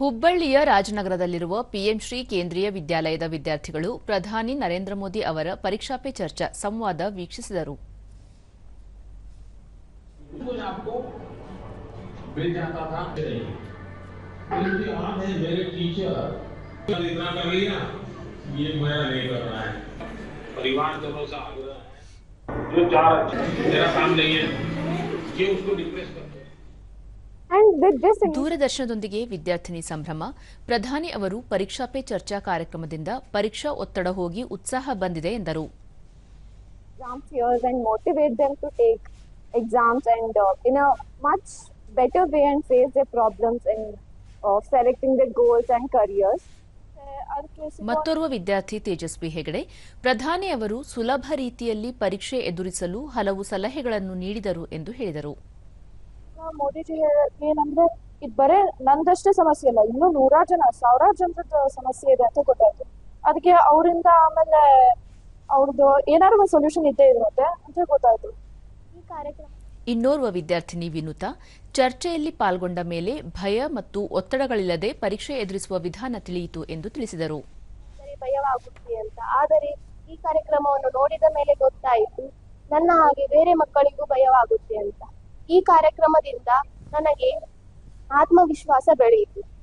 ಹುಬ್ಬಳ್ಳಿಯ ರಾಜನಗರದಲ್ಲಿರುವ ಪಿಎಂ ಶ್ರೀ ಕೇಂದ್ರೀಯ ವಿದ್ಯಾಲಯದ ವಿದ್ಯಾರ್ಥಿಗಳು ಪ್ರಧಾನಿ ನರೇಂದ್ರ ಮೋದಿ ಅವರ ಪರೀಕ್ಷಾ ಪೇ ಚರ್ಚಾ ಸಂವಾದ ವೀಕ್ಷಿಸಿದರು कुछ आपको मिल जाता था नहीं क्योंकि आप हैं मेरे टीचर कल इतना कर लिया ये मेरा नहीं कर रहा है परिवार दोनों से आग्रह है जो चार मेरा काम नहीं है ये उसको डिप्रेस करते ದೂರದರ್ಶನದೊಂದಿಗೆ ವಿದ್ಯಾರ್ಥಿನಿ ಸಂಭ್ರಮ ಪ್ರಧಾನಿ ಅವರು ಪರೀಕ್ಷಾ ಪೇ ಚರ್ಚಾ ಕಾರ್ಯಕ್ರಮದಿಂದ ಪರೀಕ್ಷಾ ಒತ್ತಡ ಹೋಗಿ ಉತ್ಸಾಹ ಬಂದಿದೆ ಎಂದರು. ಮತ್ತೋರ್ವ ವಿದ್ಯಾರ್ಥಿ ತೇಜಸ್ವಿ ಹೆಗಡೆ ಪ್ರಧಾನಿ ಅವರು ಸುಲಭ ರೀತಿಯಲ್ಲಿ ಪರೀಕ್ಷೆ ಎದುರಿಸಲು ಹಲವು ಸಲಹೆಗಳನ್ನು ನೀಡಿದರು ಎಂದು ಹೇಳಿದರು. ಮೋದಿಜಿ ಏನಂದ್ರೆ ಇದು ಬರೇ ನಂದಷ್ಟೇ ಸಮಸ್ಯೆ ಅಲ್ಲ ಇನ್ನೂ ನೂರಾರು ಜನ ಸಾವಿರಾರು ಜನರದ ಸಮಸ್ಯೆ ಇದೆ ಅಂತ ಗೊತ್ತಾಯ್ತು. ಅದಕ್ಕೆ ಅವರಿಂದ ಆಮೇಲೆ ಅವ್ರದ್ದು ಏನಾದ್ರು ಒಂದು ಸೊಲ್ಯೂಷನ್ ಇದ್ದೇ ಇರುತ್ತೆ ಅಂತ ಗೊತ್ತಾಯ್ತು. ಈ ಕಾರ್ಯಕ್ರಮ ಇನ್ನೋರ್ವ ವಿದ್ಯಾರ್ಥಿನಿ ವಿನುತಾ ಚರ್ಚೆಯಲ್ಲಿ ಪಾಲ್ಗೊಂಡ ಮೇಲೆ ಭಯ ಮತ್ತು ಒತ್ತಡಗಳಿಲ್ಲದೆ ಪರೀಕ್ಷೆ ಎದುರಿಸುವ ವಿಧಾನ ತಿಳಿಯಿತು ಎಂದು ತಿಳಿಸಿದರು. ಭಯವಾಗುತ್ತೆ ಅಂತ. ಆದರೆ ಈ ಕಾರ್ಯಕ್ರಮವನ್ನು ನೋಡಿದ ಮೇಲೆ ಗೊತ್ತಾಯಿತು ನನ್ನ ಹಾಗೆ ಬೇರೆ ಮಕ್ಕಳಿಗೂ ಭಯವಾಗುತ್ತೆ ಅಂತ. ಈ ಕಾರ್ಯಕ್ರಮದಿಂದ ನನಗೆ ಆತ್ಮವಿಶ್ವಾಸ ಬೆಳೆಯಿತು.